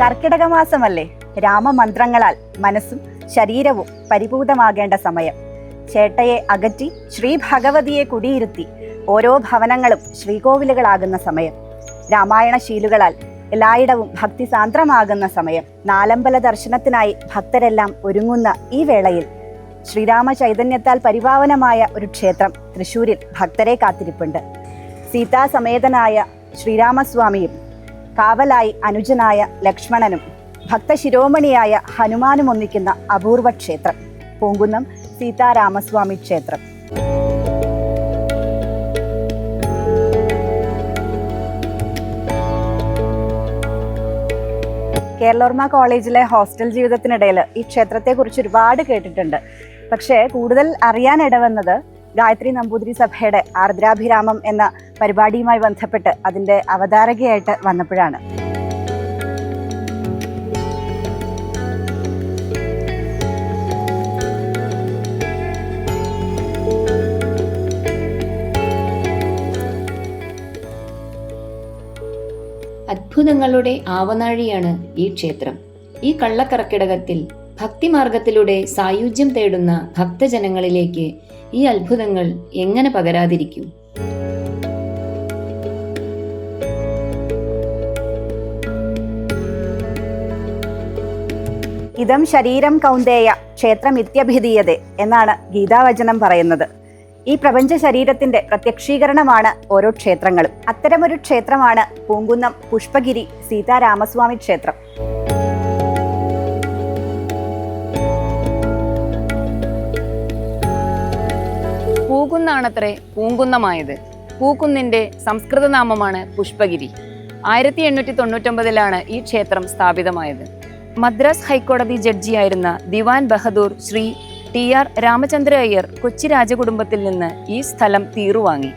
കർക്കിടക മാസമല്ലേ? രാമമന്ത്രങ്ങളാൽ മനസ്സും ശരീരവും പരിപൂതമാകേണ്ട സമയം. ചേട്ടയെ അകറ്റി ശ്രീ ഭഗവതിയെ കുടിയിരുത്തി ഓരോ ഭവനങ്ങളും ശ്രീകോവിലുകളാകുന്ന സമയം. രാമായണ ശീലുകളാൽ എല്ലായിടവും ഭക്തി സാന്ദ്രമാകുന്ന സമയം. നാലമ്പല ദർശനത്തിനായി ഭക്തരെല്ലാം ഒരുങ്ങുന്ന ഈ വേളയിൽ ശ്രീരാമ ചൈതന്യത്താൽ പരിപാവനമായ ഒരു ക്ഷേത്രം തൃശൂരിൽ ഭക്തരെ കാത്തിരിപ്പുണ്ട്. സീതാസമേതനായ ശ്രീരാമസ്വാമിയും കാവലായി അനുജനായ ലക്ഷ്മണനും ഭക്തശിരോമണിയായ ഹനുമാനും ഒന്നിക്കുന്ന അപൂർവ ക്ഷേത്രം പൂങ്കുന്നം സീതാരാമസ്വാമി ക്ഷേത്രം. കേരളോർമ കോളേജിലെ ഹോസ്റ്റൽ ജീവിതത്തിനിടയിൽ ഈ ക്ഷേത്രത്തെക്കുറിച്ച് ഒരുപാട് കേട്ടിട്ടുണ്ട്. പക്ഷേ കൂടുതൽ അറിയാൻ ഇടവന്നത് ഗായത്രി നമ്പൂതിരി സഭയുടെ ആർദ്രാഭിരാമം എന്ന പരിപാടിയുമായി ബന്ധപ്പെട്ട് അതിന്റെ അവതാരകയായിട്ട് വന്നപ്പോഴാണ്. അത്ഭുതങ്ങളുടെ ആവനാഴിയാണ് ഈ ക്ഷേത്രം. ഈ കള്ളക്കറക്കിടകത്തിൽ ഭക്തിമാർഗത്തിലൂടെ സായുജ്യം തേടുന്ന ഭക്തജനങ്ങളിലേക്ക് ഈ അത്ഭുതങ്ങൾ എങ്ങനെ പകരാതിരിക്കും? ഇതം ശരീരം കൗന്ദേയ ക്ഷേത്രം ഇത്യഭിധീയതെ എന്നാണ് ഗീതാവചനം പറയുന്നത്. ഈ പ്രപഞ്ച ശരീരത്തിന്റെ പ്രത്യക്ഷീകരണമാണ് ഓരോ ക്ഷേത്രങ്ങളും. അത്തരമൊരു ക്ഷേത്രമാണ് പൂങ്കുന്നം പുഷ്പഗിരി സീതാരാമസ്വാമി ക്ഷേത്രം. പൂകുന്നാണത്രേ പൂങ്കുന്നമായത്. പൂക്കുന്നിന്റെ സംസ്കൃത നാമമാണ് പുഷ്പഗിരി. ആയിരത്തി എണ്ണൂറ്റി തൊണ്ണൂറ്റൊമ്പതിലാണ് ഈ ക്ഷേത്രം സ്ഥാപിതമായത്. മദ്രാസ് ഹൈക്കോടതി ജഡ്ജിയായിരുന്ന ദിവാൻ ബഹദൂർ ശ്രീ ടി ആർ രാമചന്ദ്ര അയ്യർ കൊച്ചി രാജകുടുംബത്തിൽ നിന്ന് ഈ സ്ഥലം തീറുവാങ്ങി.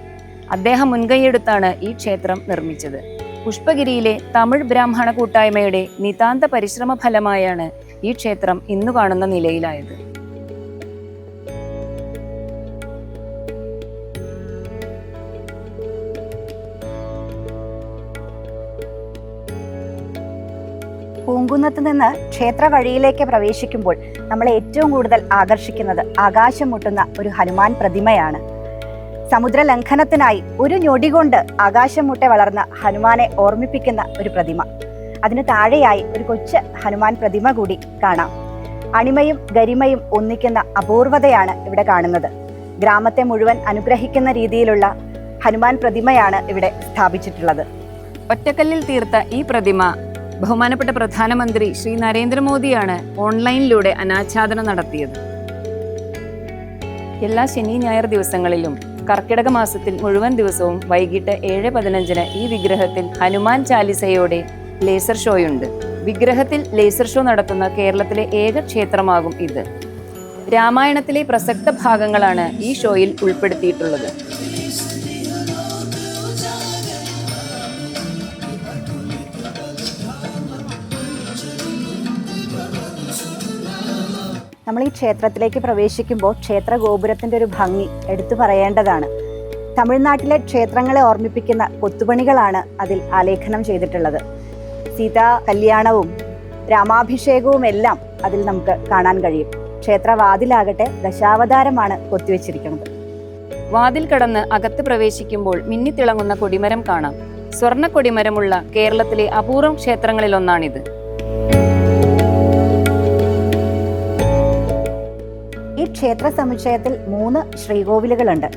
അദ്ദേഹം മുൻകൈയെടുത്താണ് ഈ ക്ഷേത്രം നിർമ്മിച്ചത്. പുഷ്പഗിരിയിലെ തമിഴ് ബ്രാഹ്മണ കൂട്ടായ്മയുടെ നിതാന്ത പരിശ്രമ ഫലമായാണ് ഈ ക്ഷേത്രം ഇന്നു കാണുന്ന നിലയിലായത്. പൂങ്കുന്നത്ത് നിന്ന് ക്ഷേത്ര വഴിയിലേക്ക് പ്രവേശിക്കുമ്പോൾ നമ്മളെ ഏറ്റവും കൂടുതൽ ആകർഷിക്കുന്നത് ആകാശം മുട്ടുന്ന ഒരു ഹനുമാൻ പ്രതിമയാണ്. സമുദ്ര ലംഘനത്തിനായി ഒരു ഞൊടി കൊണ്ട് ആകാശം മുട്ടെ വളർന്ന ഹനുമാനെ ഓർമ്മിപ്പിക്കുന്ന ഒരു പ്രതിമ. അതിന് താഴെയായി ഒരു കൊച്ചു ഹനുമാൻ പ്രതിമ കൂടി കാണാം. അണിമയും ഗരിമയും ഒന്നിക്കുന്ന അപൂർവതയാണ് ഇവിടെ കാണുന്നത്. ഗ്രാമത്തെ മുഴുവൻ അനുഗ്രഹിക്കുന്ന രീതിയിലുള്ള ഹനുമാൻ പ്രതിമയാണ് ഇവിടെ സ്ഥാപിച്ചിട്ടുള്ളത്. ഒറ്റക്കല്ലിൽ തീർത്ത ഈ പ്രതിമ ബഹുമാനപ്പെട്ട പ്രധാനമന്ത്രി ശ്രീ നരേന്ദ്രമോദിയാണ് ഓൺലൈനിലൂടെ അനാച്ഛാദനം നടത്തിയത്. എല്ലാ ശനി ഞായർ ദിവസങ്ങളിലും കർക്കിടക മാസത്തിൽ മുഴുവൻ ദിവസവും വൈകിട്ട് ഏഴ് പതിനഞ്ചിന് ഈ വിഗ്രഹത്തിൽ ഹനുമാൻ ചാലിസയോടെ ലേസർ ഷോയുണ്ട്. വിഗ്രഹത്തിൽ ലേസർ ഷോ നടത്തുന്ന കേരളത്തിലെ ഏക ക്ഷേത്രമാകും ഇത്. രാമായണത്തിലെ പ്രസക്ത ഭാഗങ്ങളാണ് ഈ ഷോയിൽ ഉൾപ്പെടുത്തിയിട്ടുള്ളത്. നമ്മൾ ഈ ക്ഷേത്രത്തിലേക്ക് പ്രവേശിക്കുമ്പോൾ ക്ഷേത്ര ഗോപുരത്തിന്റെ ഒരു ഭംഗി എടുത്തു പറയേണ്ടതാണ്. തമിഴ്നാട്ടിലെ ക്ഷേത്രങ്ങളെ ഓർമ്മിപ്പിക്കുന്ന കൊത്തുപണികളാണ് അതിൽ ആലേഖനം ചെയ്തിട്ടുള്ളത്. സീതാ കല്യാണവും രാമാഭിഷേകവും എല്ലാം അതിൽ നമുക്ക് കാണാൻ കഴിയും. ക്ഷേത്രവാതിലാകട്ടെ ദശാവതാരമാണ് കൊത്തിവെച്ചിരിക്കുന്നത്. വാതിൽ കടന്ന് അകത്ത് പ്രവേശിക്കുമ്പോൾ മിന്നിത്തിളങ്ങുന്ന കൊടിമരം കാണാം. സ്വർണ കൊടിമരമുള്ള കേരളത്തിലെ അപൂർവം ക്ഷേത്രങ്ങളിലൊന്നാണിത്. ക്ഷേത്ര സമുച്ചയത്തിൽ മൂന്ന് ശ്രീകോവിലുകളുണ്ട്.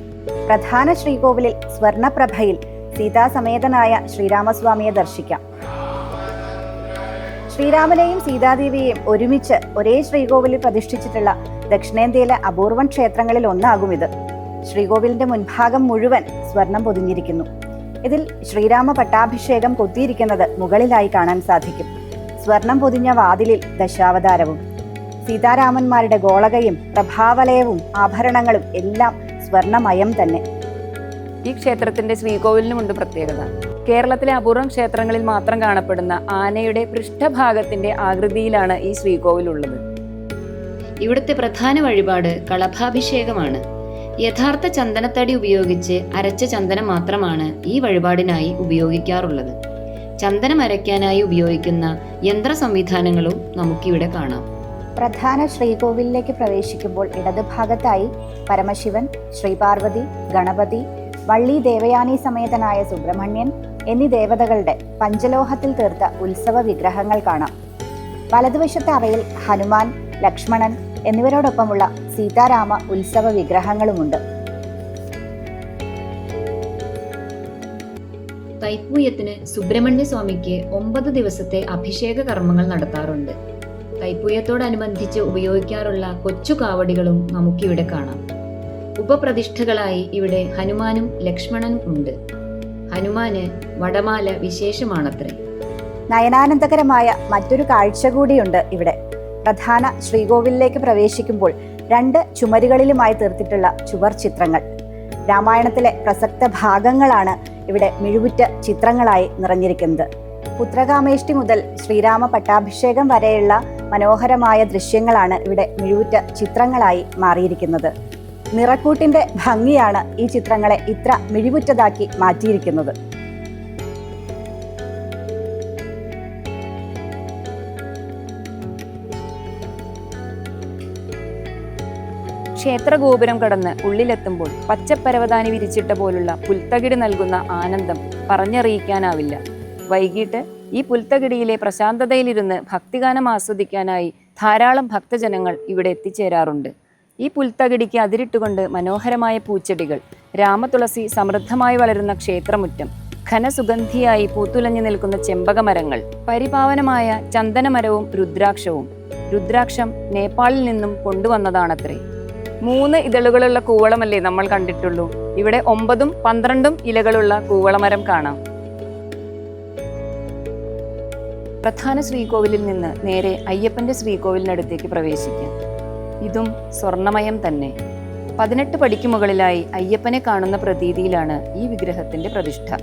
പ്രധാന ശ്രീകോവിലിൽ സ്വർണപ്രഭയിൽ സീതാസമേതനായ ശ്രീരാമസ്വാമിയെ ദർശിക്കാം. ശ്രീരാമനെയും സീതാദേവിയെയും ഒരുമിച്ച് ഒരേ ശ്രീകോവിലിൽ പ്രതിഷ്ഠിച്ചിട്ടുള്ള ദക്ഷിണേന്ത്യയിലെ അപൂർവൻ ക്ഷേത്രങ്ങളിൽ ഒന്നാകും ഇത്. ശ്രീകോവിലിന്റെ മുൻഭാഗം മുഴുവൻ സ്വർണം പൊതിഞ്ഞിരിക്കുന്നു. ഇതിൽ ശ്രീരാമ പട്ടാഭിഷേകം കൊത്തിയിരിക്കുന്നത് മുകളിലായി കാണാൻ സാധിക്കും. സ്വർണം പൊതിഞ്ഞ വാതിലിൽ ദശാവതാരവും സീതാരാമന്മാരുടെ ഗോളകയും പ്രഭാവലയവും ആഭരണങ്ങളും എല്ലാം സ്വർണമയം തന്നെ. ഈ ക്ഷേത്രത്തിന്റെ ശ്രീകോവിലിനുമുണ്ട് പ്രത്യേകത. കേരളത്തിലെ അപൂർവം ക്ഷേത്രങ്ങളിൽ മാത്രം കാണപ്പെടുന്ന ആനയുടെ പൃഷ്ഠഭാഗത്തിന്റെ ആകൃതിയിലാണ് ഈ ശ്രീകോവിൽ ഉള്ളത് ഇവിടുത്തെ പ്രധാന വഴിപാട് കളഭാഭിഷേകമാണ്. യഥാർത്ഥ ചന്ദനത്തടി ഉപയോഗിച്ച് അരച്ച ചന്ദനം മാത്രമാണ് ഈ വഴിപാടിനായി ഉപയോഗിക്കാറുള്ളത്. ചന്ദനം അരയ്ക്കാനായി ഉപയോഗിക്കുന്ന യന്ത്ര സംവിധാനങ്ങളും നമുക്കിവിടെ കാണാം. പ്രധാന ശ്രീകോവിലിലേക്ക് പ്രവേശിക്കുമ്പോൾ ഇടതുഭാഗത്തായി പരമശിവൻ ശ്രീപാർവതി ഗണപതി വള്ളി ദേവയാനി സമേതനായ സുബ്രഹ്മണ്യൻ എന്നീ ദേവതകളുടെ പഞ്ചലോഹത്തിൽ തീർത്ത ഉത്സവ വിഗ്രഹങ്ങൾ കാണാം. വലതുവശത്തെ അറയിൽ ഹനുമാൻ ലക്ഷ്മണൻ എന്നിവരോടൊപ്പമുള്ള സീതാരാമ ഉത്സവ വിഗ്രഹങ്ങളുമുണ്ട്. തൈപ്പൂയത്തിന് സുബ്രഹ്മണ്യ സ്വാമിക്ക് ഒമ്പത് ദിവസത്തെ അഭിഷേക കർമ്മങ്ങൾ നടത്താറുണ്ട്. തൈപ്പൂയത്തോടനുബന്ധിച്ച് ഉപയോഗിക്കാറുള്ള കൊച്ചു കാവടികളും നമുക്കിവിടെ കാണാം. ഉപപ്രതിഷ്ഠകളായി ഇവിടെ ഹനുമാനും ലക്ഷ്മണനും ഉണ്ട്. ഹനുമാന് വടമാല വിശേഷമാണത്രേ. നയനാനന്ദകരമായ മറ്റൊരു കാഴ്ച കൂടിയുണ്ട് ഇവിടെ. പ്രധാന ശ്രീകോവിലിലേക്ക് പ്രവേശിക്കുമ്പോൾ രണ്ട് ചുമരുകളിലുമായി തീർത്തിട്ടുള്ള ചുവർ ചിത്രങ്ങൾ. രാമായണത്തിലെ പ്രസക്ത ഭാഗങ്ങളാണ് ഇവിടെ മിഴുവുറ്റ ചിത്രങ്ങളായി നിറഞ്ഞിരിക്കുന്നത്. പുത്രകാമേഷ്ടി മുതൽ ശ്രീരാമ പട്ടാഭിഷേകം വരെയുള്ള മനോഹരമായ ദൃശ്യങ്ങളാണ് ഇവിടെ മിഴുവുറ്റ ചിത്രങ്ങളായി മാറിയിരിക്കുന്നത്. നിറക്കൂട്ടിന്റെ ഭംഗിയാണ് ഈ ചിത്രങ്ങളെ ഇത്ര മിഴിവുറ്റതാക്കി മാറ്റിയിരിക്കുന്നത്. ക്ഷേത്രഗോപുരം കടന്ന് ഉള്ളിലെത്തുമ്പോൾ പച്ചപ്പരവതാനി വിരിച്ചിട്ട പോലുള്ള പുൽത്തകിട് നൽകുന്ന ആനന്ദം പറഞ്ഞറിയിക്കാനാവില്ല. വൈകിട്ട് ഈ പുൽത്തകിടിയിലെ പ്രശാന്തതയിലിരുന്ന് ഭക്തിഗാനം ആസ്വദിക്കാനായി ധാരാളം ഭക്തജനങ്ങൾ ഇവിടെ എത്തിച്ചേരാറുണ്ട്. ഈ പുൽത്തകിടിക്ക് അതിരിട്ടുകൊണ്ട് മനോഹരമായ പൂച്ചെടികൾ രാമതുളസി സമൃദ്ധമായി വളരുന്ന ക്ഷേത്രമുറ്റം ഘനസുഗന്ധിയായി പൂത്തുലഞ്ഞു നിൽക്കുന്ന ചെമ്പകമരങ്ങൾ പരിപാവനമായ ചന്ദനമരവും രുദ്രാക്ഷവും. രുദ്രാക്ഷം നേപ്പാളിൽ നിന്നും കൊണ്ടുവന്നതാണത്രേ. മൂന്ന് ഇതളുകളുള്ള കൂവളമല്ലേ നമ്മൾ കണ്ടിട്ടുള്ളൂ. ഇവിടെ ഒമ്പതും പന്ത്രണ്ടും ഇലകളുള്ള കൂവളമരം കാണാം. പ്രധാന ശ്രീകോവിലിൽ നിന്ന് നേരെ അയ്യപ്പന്റെ ശ്രീകോവിലിനടുത്തേക്ക് പ്രവേശിക്കാം. ഇതും സ്വർണമയം തന്നെ. പതിനെട്ട് പടിക്ക് മുകളിലായി അയ്യപ്പനെ കാണുന്ന പ്രതീതിയിലാണ് ഈ വിഗ്രഹത്തിന്റെ പ്രതിഷ്ഠ.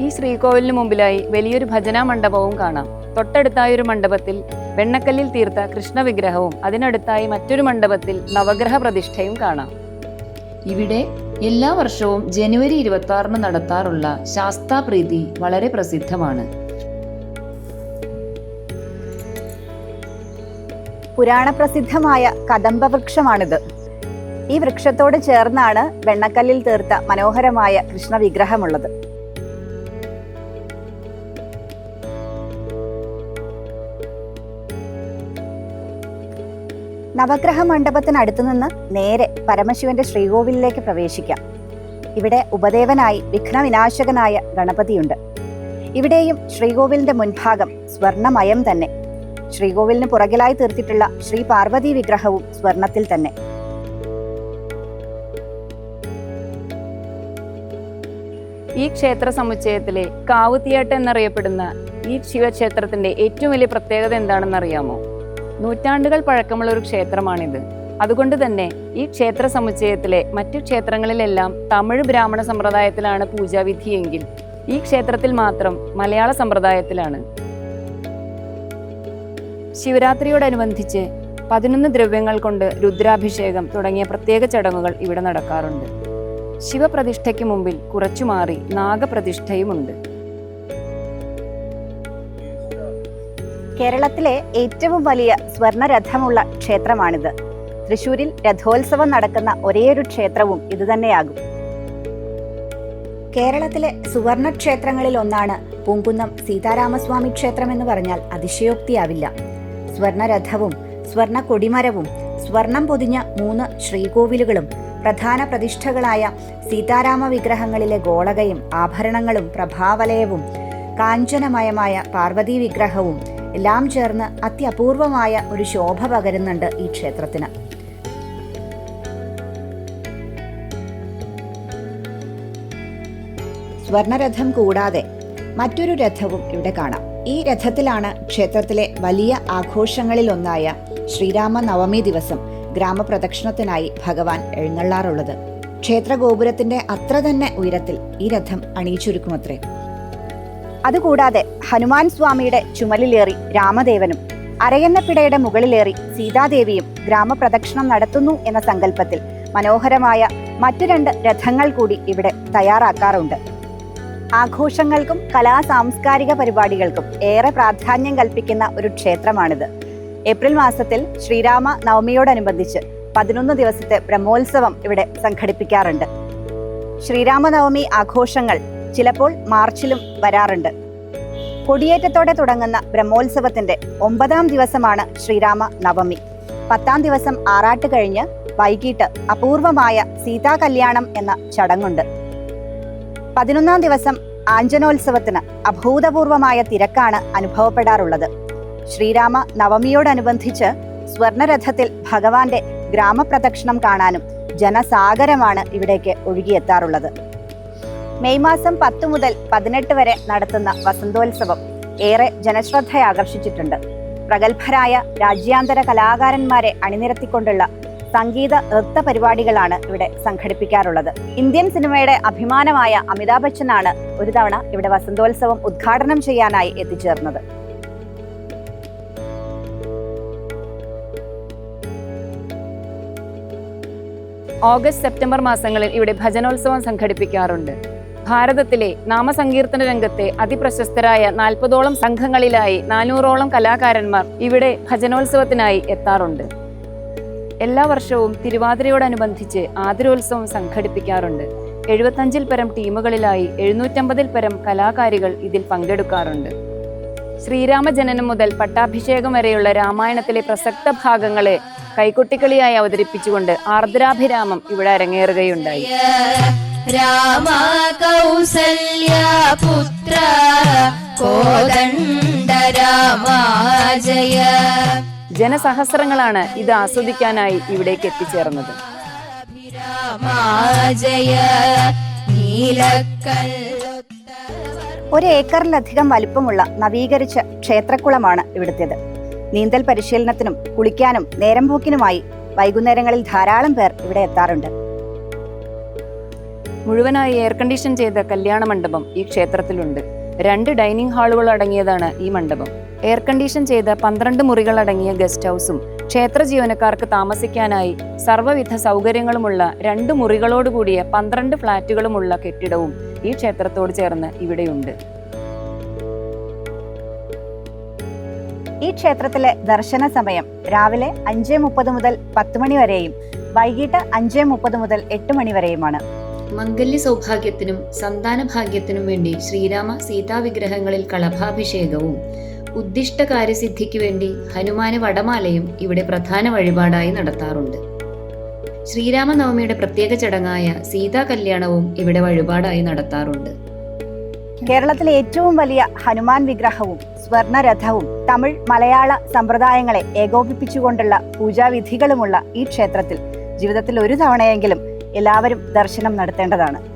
ഈ ശ്രീകോവിലിന് മുമ്പിലായി വലിയൊരു ഭജനാ മണ്ഡപവും കാണാം. തൊട്ടടുത്തായ ഒരു മണ്ഡപത്തിൽ വെണ്ണക്കല്ലിൽ തീർത്ത കൃഷ്ണവിഗ്രഹവും അതിനടുത്തായി മറ്റൊരു മണ്ഡപത്തിൽ നവഗ്രഹ പ്രതിഷ്ഠയും കാണാം. ഇവിടെ എല്ലാ വർഷവും ജനുവരി ഇരുപത്തി ആറിന് നടത്താറുള്ള ശാസ്താപ്രീതി വളരെ പ്രസിദ്ധമാണ്. പുരാണപ്രസിദ്ധമായ കദംബ വൃക്ഷമാണിത് ഈ വൃക്ഷത്തോട് ചേർന്നാണ് വെണ്ണക്കല്ലിൽ തീർത്ത മനോഹരമായ കൃഷ്ണ വിഗ്രഹമുള്ളത് നവഗ്രഹ മണ്ഡപത്തിനടുത്തു നിന്ന് നേരെ പരമശിവന്റെ ശ്രീകോവിലിലേക്ക് പ്രവേശിക്കാം. ഇവിടെ ഉപദേവനായി വിഘ്നവിനാശകനായ ഗണപതിയുണ്ട്. ഇവിടെയും ശ്രീകോവിലിന്റെ മുൻഭാഗം സ്വർണമയം തന്നെ. ശ്രീകോവിലിന് പുറകിലായി തീർത്തിട്ടുള്ള ശ്രീ പാർവതി വിഗ്രഹവും സ്വർണത്തിൽ തന്നെ. ഈ ക്ഷേത്ര സമുച്ചയത്തിലെ കാവുത്തിയാട്ട് എന്നറിയപ്പെടുന്ന ഈ ശിവക്ഷേത്രത്തിന്റെ ഏറ്റവും വലിയ പ്രത്യേകത എന്താണെന്ന് അറിയാമോ നൂറ്റാണ്ടുകൾ പഴക്കമുള്ള ഒരു ക്ഷേത്രമാണിത്. അതുകൊണ്ട് തന്നെ ഈ ക്ഷേത്ര സമുച്ചയത്തിലെ മറ്റു ക്ഷേത്രങ്ങളിലെല്ലാം തമിഴ് ബ്രാഹ്മണ സമ്പ്രദായത്തിലാണ് പൂജാവിധിയെങ്കിൽ ഈ ക്ഷേത്രത്തിൽ മാത്രം മലയാള സമ്പ്രദായത്തിലാണ്. ശിവരാത്രിയോടനുബന്ധിച്ച് പതിനൊന്ന് ദ്രവ്യങ്ങൾ കൊണ്ട് രുദ്രാഭിഷേകം തുടങ്ങിയ പ്രത്യേക ചടങ്ങുകൾ ഇവിടെ നടക്കാറുണ്ട്. ശിവപ്രതിഷ്ഠയ്ക്ക് മുമ്പിൽ കുറച്ചു മാറി നാഗപ്രതിഷ്ഠയുമുണ്ട്. കേരളത്തിലെ ഏറ്റവും വലിയ സ്വർണരഥമുള്ള ക്ഷേത്രമാണിത്. തൃശൂരിൽ രഥോത്സവം നടക്കുന്ന ഒരേയൊരു ക്ഷേത്രവും ഇതുതന്നെയാകും. കേരളത്തിലെ സുവർണക്ഷേത്രങ്ങളിൽ ഒന്നാണ് പൂങ്കുന്നം സീതാരാമസ്വാമി ക്ഷേത്രം എന്ന് പറഞ്ഞാൽ അതിശയോക്തിയാവില്ല. സ്വർണരഥവും സ്വർണ കൊടിമരവും സ്വർണം പൊതിഞ്ഞ മൂന്ന് ശ്രീകോവിലുകളും പ്രധാന പ്രതിഷ്ഠകളായ സീതാരാമ വിഗ്രഹങ്ങളിലെ ഗോളകയും ആഭരണങ്ങളും പ്രഭാവലയവും കാഞ്ചനമയമായ പാർവതി വിഗ്രഹവും എല്ലാം ചേർന്ന് അത്യപൂർവമായ ഒരു ശോഭ പകരുന്നുണ്ട് ഈ ക്ഷേത്രത്തിന്. സ്വർണരഥം കൂടാതെ മറ്റൊരു രഥവും ഇവിടെ കാണാം. ഈ രഥത്തിലാണ് ക്ഷേത്രത്തിലെ വലിയ ആഘോഷങ്ങളിലൊന്നായ ശ്രീരാമ നവമി ദിവസം ഗ്രാമപ്രദക്ഷിണത്തിനായി ഭഗവാൻ എഴുന്നള്ളാറുള്ളത്. ക്ഷേത്ര ഗോപുരത്തിന്റെ അത്ര തന്നെ ഉയരത്തിൽ ഈ രഥം അണിയിച്ചൊരുക്കുമത്രേ. അതുകൂടാതെ ഹനുമാൻ സ്വാമിയുടെ ചുമലിലേറി രാമദേവനും അരയന്നപ്പിടയുടെ മുകളിലേറി സീതാദേവിയും ഗ്രാമപ്രദക്ഷിണം നടത്തുന്നു എന്ന സങ്കല്പത്തിൽ മനോഹരമായ മറ്റു രണ്ട് രഥങ്ങൾ കൂടി ഇവിടെ തയ്യാറാക്കാറുണ്ട്. ആഘോഷങ്ങൾക്കും കലാ സാംസ്കാരിക പരിപാടികൾക്കും ഏറെ പ്രാധാന്യം കൽപ്പിക്കുന്ന ഒരു ക്ഷേത്രമാണിത്. ഏപ്രിൽ മാസത്തിൽ ശ്രീരാമ നവമിയോടനുബന്ധിച്ച് പതിനൊന്ന് ദിവസത്തെ ബ്രഹ്മോത്സവം ഇവിടെ സംഘടിപ്പിക്കാറുണ്ട്. ശ്രീരാമനവമി ആഘോഷങ്ങൾ ചിലപ്പോൾ മാർച്ചിലും വരാറുണ്ട്. കൊടിയേറ്റത്തോടെ തുടങ്ങുന്ന ബ്രഹ്മോത്സവത്തിന്റെ ഒമ്പതാം ദിവസമാണ് ശ്രീരാമ നവമി. പത്താം ദിവസം ആറാട്ട് കഴിഞ്ഞ് വൈകിട്ട് അപൂർവമായ സീതാ കല്യാണം എന്ന ചടങ്ങുണ്ട്. പതിനൊന്നാം ദിവസം ആഞ്ജനോത്സവത്തിന് അഭൂതപൂർവമായ തിരക്കാണ് അനുഭവപ്പെടാറുള്ളത്. ശ്രീരാമ നവമിയോടനുബന്ധിച്ച് സ്വർണരഥത്തിൽ ഭഗവാന്റെ ഗ്രാമപ്രദക്ഷിണം കാണാനും ജനസാഗരമാണ് ഇവിടേക്ക് ഒഴുകിയെത്താറുള്ളത്. മെയ് മാസം പത്ത് മുതൽ പതിനെട്ട് വരെ നടത്തുന്ന വസന്തോത്സവം ഏറെ ജനശ്രദ്ധയാകർഷിച്ചിട്ടുണ്ട്. പ്രഗത്ഭരായ രാജ്യാന്തര കലാകാരന്മാരെ അണിനിരത്തിക്കൊണ്ടുള്ള സംഗീത നൃത്ത പരിപാടികളാണ് ഇവിടെ സംഘടിപ്പിക്കാറുള്ളത്. ഇന്ത്യൻ സിനിമയുടെ അഭിമാനമായ അമിതാഭ് ബച്ചനാണ് ഒരു തവണ ഇവിടെ വസന്തോത്സവം ഉദ്ഘാടനം ചെയ്യാനായി എത്തിച്ചേർന്നത്. ഓഗസ്റ്റ് സെപ്റ്റംബർ മാസങ്ങളിൽ ഇവിടെ ഭജനോത്സവം സംഘടിപ്പിക്കാറുണ്ട്. ഭാരതത്തിലെ നാമസങ്കീർത്തന രംഗത്തെ അതിപ്രശസ്തരായ നാൽപ്പതോളം സംഘങ്ങളിലായി നാനൂറോളം കലാകാരന്മാർ ഇവിടെ ഭജനോത്സവത്തിനായി എത്താറുണ്ട്. എല്ലാ വർഷവും തിരുവാതിരയോടനുബന്ധിച്ച് ആതിരോത്സവം സംഘടിപ്പിക്കാറുണ്ട്. എഴുപത്തഞ്ചിൽ പരം ടീമുകളിലായി എഴുന്നൂറ്റമ്പതിൽ പരം കലാകാരികൾ ഇതിൽ പങ്കെടുക്കാറുണ്ട്. ശ്രീരാമജനനം മുതൽ പട്ടാഭിഷേകം വരെയുള്ള രാമായണത്തിലെ പ്രസക്ത ഭാഗങ്ങളെ കൈകൊട്ടിക്കളിയായി അവതരിപ്പിച്ചുകൊണ്ട് ആർദ്രാഭിരാമം ഇവിടെ അരങ്ങേറുകയുണ്ടായി. രാമ രാമ ജയ ജനസഹസ്രങ്ങളാണ് ഇത് ആസ്വദിക്കാനായി ഇവിടേക്ക് എത്തിച്ചേർന്നത്. ഒരു ഏക്കറിലധികം വലിപ്പമുള്ള നവീകരിച്ച ക്ഷേത്രക്കുളമാണ് ഇവിടുത്തേത്. നീന്തൽ പരിശീലനത്തിനും കുളിക്കാനും നേരം പോക്കിനുമായി വൈകുന്നേരങ്ങളിൽ ധാരാളം പേർ ഇവിടെ എത്താറുണ്ട്. മുഴുവനായി എയർ കണ്ടീഷൻ ചെയ്ത കല്യാണ മണ്ഡപം ഈ ക്ഷേത്രത്തിലുണ്ട്. രണ്ട് ഡൈനിങ് ഹാളുകൾ അടങ്ങിയതാണ് ഈ മണ്ഡപം. എയർ കണ്ടീഷൻ ചെയ്ത പന്ത്രണ്ട് മുറികളടങ്ങിയ ഗസ്റ്റ് ഹൗസും ക്ഷേത്ര ജീവനക്കാർക്ക് താമസിക്കാനായി സർവവിധ സൗകര്യങ്ങളുമുള്ള രണ്ട് മുറികളോടുകൂടിയ പന്ത്രണ്ട് ഫ്ളാറ്റുകളുമുള്ള കെട്ടിടവും ഈ ക്ഷേത്രത്തോട് ചേർന്ന് ഇവിടെയുണ്ട്. ഈ ക്ഷേത്രത്തിലെ ദർശന സമയം രാവിലെ അഞ്ച് മുപ്പത് മുതൽ പത്ത് മണി വരെയും വൈകിട്ട് അഞ്ച് മുപ്പത് മുതൽ എട്ട് മണി വരെയുമാണ്. മംഗല്യ സൗഭാഗ്യത്തിനും സന്താന ഭാഗ്യത്തിനും വേണ്ടി ശ്രീരാമ സീതാ വിഗ്രഹങ്ങളിൽ കളഭാഭിഷേകവും ഉദ്ദിഷ്ട കാര്യസിദ്ധിക്ക് വേണ്ടി ഹനുമാന് വടമാലയും ഇവിടെ പ്രധാന വഴിപാടായി നടത്താറുണ്ട്. ശ്രീരാമനവമിയുടെ പ്രത്യേക ചടങ്ങായ സീതാ കല്യാണവും ഇവിടെ വഴിപാടായി നടത്താറുണ്ട്. കേരളത്തിലെ ഏറ്റവും വലിയ ഹനുമാൻ വിഗ്രഹവും സ്വർണരഥവും തമിഴ് മലയാള സമ്പ്രദായങ്ങളെ ഏകോപിപ്പിച്ചുകൊണ്ടുള്ള പൂജാവിധികളുമുള്ള ഈ ക്ഷേത്രത്തിൽ ജീവിതത്തിൽ ഒരു തവണയെങ്കിലും എല്ലാവരും ദർശനം നടത്തേണ്ടതാണ്.